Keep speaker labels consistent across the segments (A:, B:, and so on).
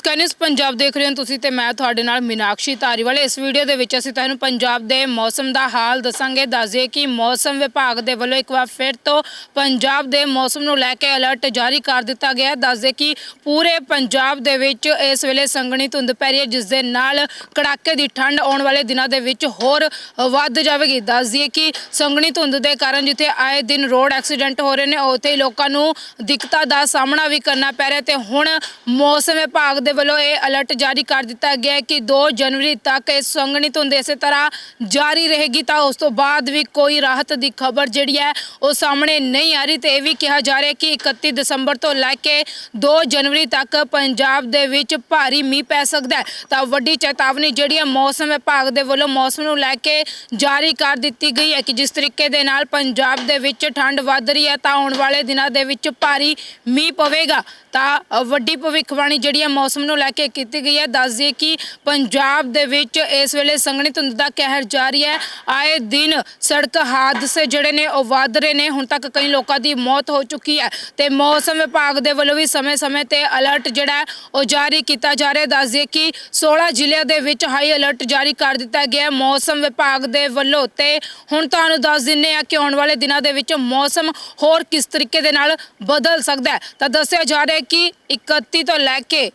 A: ਸਕੈਨਿਸ ਪੰਜਾਬ ਦੇਖ ਰਹੇ ਹੋ ਤੁਸੀਂ ਤੇ ਮੈਂ ਤੁਹਾਡੇ ਨਾਲ ਮੀਨਾਕਸ਼ੀ ਧਾਰੀਵਾਲ। ਇਸ ਵੀਡੀਓ ਦੇ ਵਿੱਚ ਅਸੀਂ ਤੁਹਾਨੂੰ ਪੰਜਾਬ ਦੇ ਮੌਸਮ ਦਾ ਹਾਲ ਦੱਸਾਂਗੇ। ਦੱਸਦੇ ਕਿ ਮੌਸਮ ਵਿਭਾਗ ਦੇ ਵੱਲੋਂ ਇੱਕ ਵਾਰ ਫਿਰ ਤੋਂ ਪੰਜਾਬ ਦੇ ਮੌਸਮ ਨੂੰ ਲੈ ਕੇ ਅਲਰਟ ਜਾਰੀ ਕਰ ਦਿੱਤਾ ਗਿਆ ਦੱਸਦੇ ਕਿ ਪੂਰੇ ਪੰਜਾਬ ਦੇ ਵਿੱਚ ਇਸ ਵੇਲੇ ਸੰਘਣੀ ਧੁੰਦ ਪੈ ਰਹੀ ਹੈ, ਜਿਸ ਦੇ ਨਾਲ ਕੜਾਕੇ ਦੀ ਠੰਡ ਆਉਣ ਵਾਲੇ ਦਿਨਾਂ ਦੇ ਵਿੱਚ ਹੋਰ ਵੱਧ ਜਾਵੇਗੀ। ਦੱਸਦੀ ਕਿ ਸੰਘਣੀ ਧੁੰਦ ਦੇ ਕਾਰਨ ਜਿੱਥੇ ਆਏ ਦਿਨ ਰੋਡ ਐਕਸੀਡੈਂਟ ਹੋ ਰਹੇ ਨੇ, ਉੱਥੇ ਹੀ ਲੋਕਾਂ ਨੂੰ ਦਿੱਕਤਾਂ ਦਾ ਸਾਹਮਣਾ ਵੀ ਕਰਨਾ ਪੈ ਰਿਹਾ ਤੇ ਹੁਣ ਮੌਸਮ ਵਿਭਾਗ ਦੇ ਵੱਲੋਂ ਇਹ ਅਲਰਟ ਜਾਰੀ ਕਰ ਦਿੱਤਾ ਗਿਆ ਹੈ ਕਿ 2 ਜਨਵਰੀ ਤੱਕ ਇਹ ਸੰਘਣੀ ਧੁੰਦ ਇਸੇ ਤਰ੍ਹਾਂ ਜਾਰੀ ਰਹੇਗੀ ਤਾਂ ਉਸ ਤੋਂ ਬਾਅਦ ਵੀ ਕੋਈ ਰਾਹਤ ਦੀ ਖਬਰ ਜਿਹੜੀ ਹੈ ਉਹ ਸਾਹਮਣੇ ਨਹੀਂ ਆ ਰਹੀ ਤੇ ਇਹ ਵੀ ਕਿਹਾ ਜਾ ਰਿਹਾ ਕਿ 31 ਦਸੰਬਰ ਤੋਂ ਲੈ ਕੇ 2 ਜਨਵਰੀ ਤੱਕ ਪੰਜਾਬ ਦੇ ਵਿੱਚ ਭਾਰੀ ਮੀਂਹ ਪੈ ਸਕਦਾ ਹੈ। ਤਾਂ ਵੱਡੀ ਚੇਤਾਵਨੀ ਜਿਹੜੀ ਹੈ ਮੌਸਮ ਵਿਭਾਗ ਦੇ ਵੱਲੋਂ ਮੌਸਮ ਨੂੰ ਲੈ ਕੇ ਜਾਰੀ ਕਰ ਦਿੱਤੀ ਗਈ ਹੈ ਕਿ ਜਿਸ ਤਰੀਕੇ ਦੇ ਨਾਲ ਪੰਜਾਬ ਦੇ ਵਿੱਚ ਠੰਡ ਵੱਧ ਰਹੀ ਹੈ ਤਾਂ ਆਉਣ ਵਾਲੇ ਦਿਨਾਂ ਦੇ ਵਿੱਚ ਭਾਰੀ ਮੀਂਹ ਪਵੇਗਾ। ਤਾਂ ਵੱਡੀ ਭਵਿੱਖਬਾਣੀ ਜਿਹੜੀ ਹੈ ਮੌਸਮ ਨੂੰ ਲੈ ਕੇ ਕੀਤੀ ਗਈ ਹੈ ਦੱਸ ਦਈਏ ਕਿ ਪੰਜਾਬ ਦੇ ਵਿੱਚ ਇਸ ਵੇਲੇ ਸੰਘਣੀ ਧੁੰਦ ਦਾ ਕਹਿਰ ਜਾਰੀ ਹੈ। ਆਏ ਦਿਨ ਸੜਕ ਹਾਦਸੇ ਜਿਹੜੇ ਨੇ, ਉਹ ਵੱਧ ਰਹੇ ਨੇ। ਹੁਣ ਤੱਕ ਕਈ ਲੋਕਾਂ ਦੀ ਮੌਤ ਹੋ ਚੁੱਕੀ ਹੈ ਤੇ ਮੌਸਮ ਵਿਭਾਗ ਦੇ ਵੱਲੋਂ ਵੀ ਸਮੇਂ-ਸਮੇਂ ਤੇ ਅਲਰਟ ਜਿਹੜਾ ਉਹ ਜਾਰੀ ਕੀਤਾ ਜਾ ਰਿਹਾ ਹੈ। ਦੱਸ ਦਈਏ ਕਿ 16 ਜ਼ਿਲ੍ਹਿਆਂ ਦੇ ਵਿੱਚ ਹਾਈ ਅਲਰਟ ਜਾਰੀ ਕਰ ਦਿੱਤਾ ਗਿਆ ਹੈ। ਮੌਸਮ ਵਿਭਾਗ ਦੇ ਵੱਲੋਂ ਤੇ ਹੁਣ ਤੁਹਾਨੂੰ ਦੱਸ ਦਿੰਨੇ ਆ ਕਿ ਆਉਣ ਵਾਲੇ ਦਿਨਾਂ ਦੇ ਵਿੱਚ ਮੌਸਮ ਹੋਰ ਕਿਸ ਤਰੀਕੇ ਦੇ ਨਾਲ ਬਦਲ ਸਕਦਾ ਹੈ। ਤਾਂ ਦੱਸਿਆ ਜਾ ਰਿਹਾ ਕਿ 31 ਤੋਂ ਲੈ ਕੇ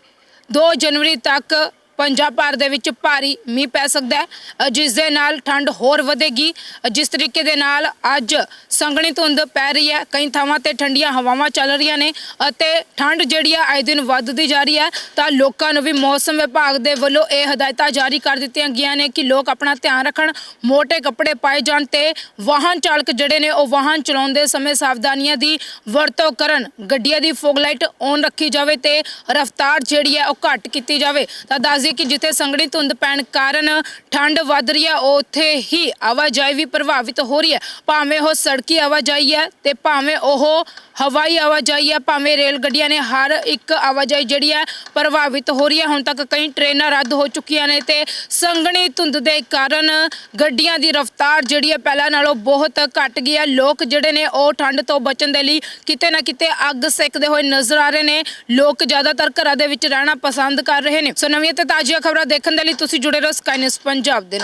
A: 2 ਜਨਵਰੀ ਤੱਕ ਪੰਜਾਬ ਭਰ ਦੇ ਵਿੱਚ ਭਾਰੀ ਮੀਂਹ ਪੈ ਸਕਦਾ ਹੈ। ਜਿਸ ਦੇ ਨਾਲ ਠੰਡ ਹੋਰ ਵਧੇਗੀ। ਜਿਸ ਤਰੀਕੇ ਦੇ ਨਾਲ ਅੱਜ ਸੰਘਣੀ ਧੁੰਦ ਪੈ ਰਹੀ ਹੈ। ਕਈ ਥਾਵਾਂ ਤੇ ਠੰਡੀਆਂ ਹਵਾਵਾਂ ਚੱਲ ਰਹੀਆਂ ਨੇ ਅਤੇ ਠੰਡ ਜਿਹੜੀ ਆ, ਆਏ ਦਿਨ ਵੱਧਦੀ ਜਾ ਰਹੀ ਹੈ। ਤਾਂ ਲੋਕਾਂ ਨੂੰ ਵੀ ਮੌਸਮ ਵਿਭਾਗ ਦੇ ਵੱਲੋਂ ਇਹ ਹਦਾਇਤਾਂ ਜਾਰੀ ਕਰ ਦਿੱਤੀਆਂ ਗਈਆਂ ਨੇ ਕਿ ਲੋਕ ਆਪਣਾ ਧਿਆਨ ਰੱਖਣ ਮੋٹے ਕੱਪੜੇ ਪਾਏ ਜਾਣ ਤੇ ਵਾਹਨ ਚਾਲਕ ਜਿਹੜੇ ਨੇ ਉਹ ਵਾਹਨ ਚਲਾਉਂਦੇ ਸਮੇਂ ਸਾਵਧਾਨੀਆਂ ਦੀ ਵਰਤੋਂ ਕਰਨ, ਗੱਡੀਆਂ ਦੀ ਫੋਗ ਲਾਈਟ ਔਨ ਰੱਖੀ ਜਾਵੇ ਤੇ ਰਫ਼ਤਾਰ ਜਿਹੜੀ ਹੈ ਉਹ ਘੱਟ ਕੀਤੀ ਜਾਵੇ। ਤਾਂ ਦੱਸ ਦਈਏ ਕਿ ਜਿੱਥੇ ਸੰਘਣੀ ਧੁੰਦ ਪੈਣ ਕਾਰਨ ਠੰਡ ਵੱਧ ਰਹੀ ਹੈ, ਉੱਥੇ ਹੀ ਆਵਾਜਾਈ ਵੀ ਪ੍ਰਭਾਵਿਤ ਹੋ ਰਹੀ ਹੈ। ਭਾਵੇਂ ਉਹ ਸੜਕੀ ਆਵਾਜਾਈ ਹੈ ਤੇ ਭਾਵੇਂ ਉਹ ਹਵਾਈ ਆਵਾਜਾਈ ਹੈ, ਭਾਵੇਂ ਰੇਲ ਗੱਡੀਆਂ ਨੇ ਹਰ ਇੱਕ ਆਵਾਜਾਈ ਜਿਹੜੀ ਹੈ ਪ੍ਰਭਾਵਿਤ ਹੋ ਰਹੀ ਹੈ। ਹੁਣ ਤੱਕ ਕਈ ਟ੍ਰੇਨਾਂ ਰੱਦ ਹੋ ਚੁੱਕੀਆਂ ਨੇ ਤੇ ਸੰਘਣੀ ਧੁੰਦ ਦੇ ਕਾਰਨ ਗੱਡੀਆਂ ਦੀ ਰਫ਼ਤਾਰ ਜਿਹੜੀ ਹੈ ਪਹਿਲਾਂ ਨਾਲੋਂ ਬਹੁਤ ਘਟ ਗਈ ਹੈ। ਲੋਕ ਜਿਹੜੇ ਨੇ ਉਹ ਠੰਡ ਤੋਂ ਬਚਣ ਦੇ ਲਈ ਕਿਤੇ ਨਾ ਕਿਤੇ ਅੱਗ ਸੇਕਦੇ ਹੋਏ ਨਜ਼ਰ ਆ ਰਹੇ ਨੇ। ਲੋਕ ਜ਼ਿਆਦਾਤਰ ਘਰਾਂ ਦੇ ਵਿੱਚ ਰਹਿਣਾ ਪਸੰਦ ਕਰ ਰਹੇ ਨੇ। ਸੋ ਨਵੀਆਂ ਤੇ ਤਾਜ਼ੀਆਂ ਖਬਰਾਂ ਦੇਖਣ ਦੇ ਲਈ ਤੁਸੀਂ ਜੁੜੇ ਰਹੋ ਸਕਾਈ ਨਿਊਜ਼ ਪੰਜਾਬ ਦੇ ਨਾਲ।